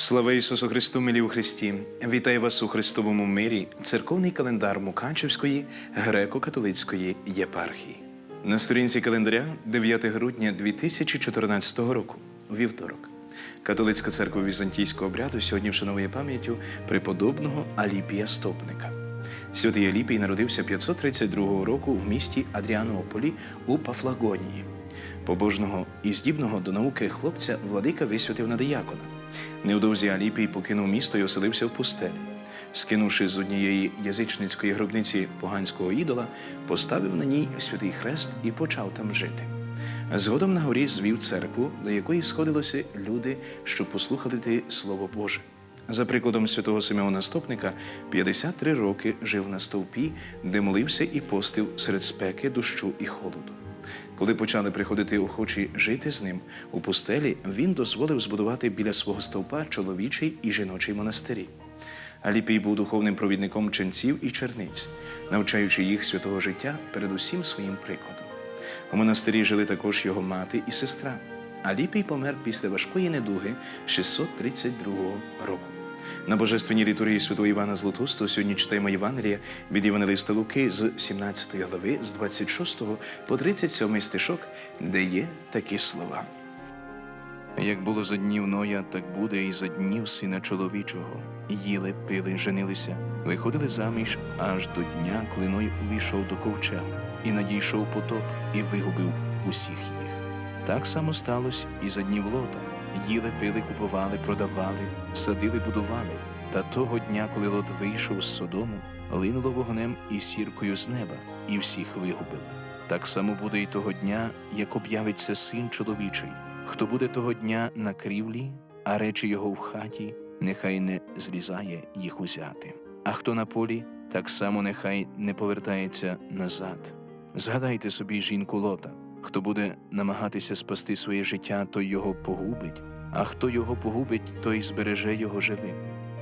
Слава Ісусу Христу, милі у Христі! Вітаю вас у Христовому мирі, церковний календар Мукачевської греко-католицької єпархії. На сторінці календаря 9 грудня 2014 року, вівторок. Католицька церква візантійського обряду сьогодні вшановує пам'яттю преподобного Аліпія Стопника. Святий Аліпій народився 532 року в місті Адріанополі у Пафлагонії. Побожного і здібного до науки хлопця владика висвятив на диякона. Невдовзі Аліпій покинув місто і оселився в пустелі. Скинувши з однієї язичницької гробниці поганського ідола, поставив на ній святий хрест і почав там жити. Згодом на горі звів церкву, до якої сходилися люди, щоб послухати Слово Боже. За прикладом святого Симеона Стопника, 53 роки жив на стовпі, де молився і постив серед спеки, дощу і холоду. Коли почали приходити охочі жити з ним у пустелі, він дозволив збудувати біля свого стовпа чоловічий і жіночий монастирі. Аліпій був духовним провідником ченців і черниць, навчаючи їх святого життя передусім своїм прикладом. У монастирі жили також його мати і сестра. Аліпій помер після важкої недуги 632 року. На божественній літургії святого Івана Златоустого сьогодні читаємо Євангелія від Євангелиста Луки з 17 глави, з 26 по 37 стишок, де є такі слова. Як було за днів Ноя, так буде і за днів сина чоловічого. Їли, пили, женилися, виходили заміж аж до дня, коли Ной увійшов до ковчегу, і надійшов потоп, і вигубив усіх їх. Так само сталося і за днів Лота. Їли, пили, купували, продавали, садили, будували. Та того дня, коли Лот вийшов з Содому, линуло вогнем і сіркою з неба, і всіх вигубило. Так само буде і того дня, як об'явиться син чоловічий. Хто буде того дня на крівлі, а речі його в хаті, нехай не злізає їх узяти. А хто на полі, так само нехай не повертається назад. Згадайте собі жінку Лота. Хто буде намагатися спасти своє життя, той його погубить, а хто його погубить, той збереже його живим.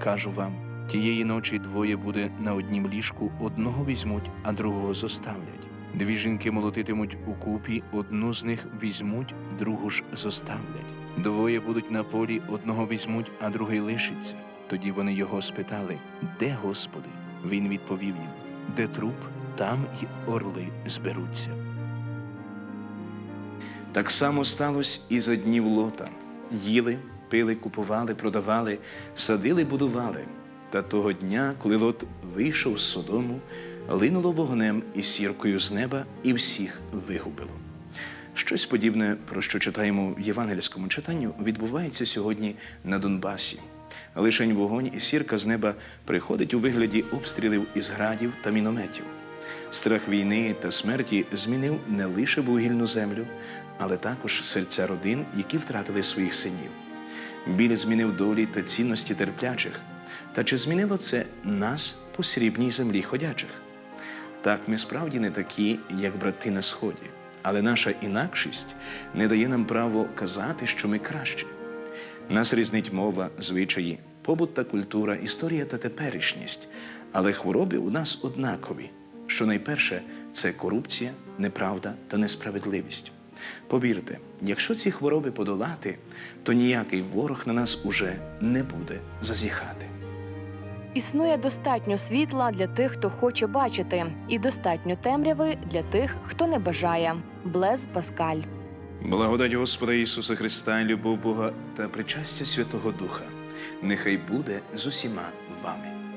Кажу вам, тієї ночі двоє буде на однім ліжку, одного візьмуть, а другого зоставлять. Дві жінки молотитимуть укупі, одну з них візьмуть, другу ж зоставлять. Двоє будуть на полі, одного візьмуть, а другий лишиться. Тоді вони його спитали: Де Господи? Він відповів їм: Де труп, там і орли зберуться. Так само сталося і за днів Лота. Їли, пили, купували, продавали, садили, будували. Та того дня, коли Лот вийшов з Содому, линуло вогнем і сіркою з неба і всіх вигубило. Щось подібне, про що читаємо в євангельському читанню, відбувається сьогодні на Донбасі. Лишень вогонь і сірка з неба приходить у вигляді обстрілів із градів та мінометів. Страх війни та смерті змінив не лише вугільну землю, але також серця родин, які втратили своїх синів. Біль змінив долі та цінності терплячих. Та чи змінило це нас по срібній землі ходячих? Так, ми справді не такі, як брати на сході, але наша інакшість не дає нам право казати, що ми кращі. Нас різнить мова, звичаї, побут та культура, історія та теперішність, але хвороби у нас однакові. Що найперше це корупція, неправда та несправедливість. Повірте, якщо ці хвороби подолати, то ніякий ворог на нас уже не буде зазіхати. Існує достатньо світла для тих, хто хоче бачити, і достатньо темряви для тих, хто не бажає. Блез Паскаль. Благодать Господа Ісуса Христа, любов Бога та причастя Святого Духа нехай буде з усіма вами.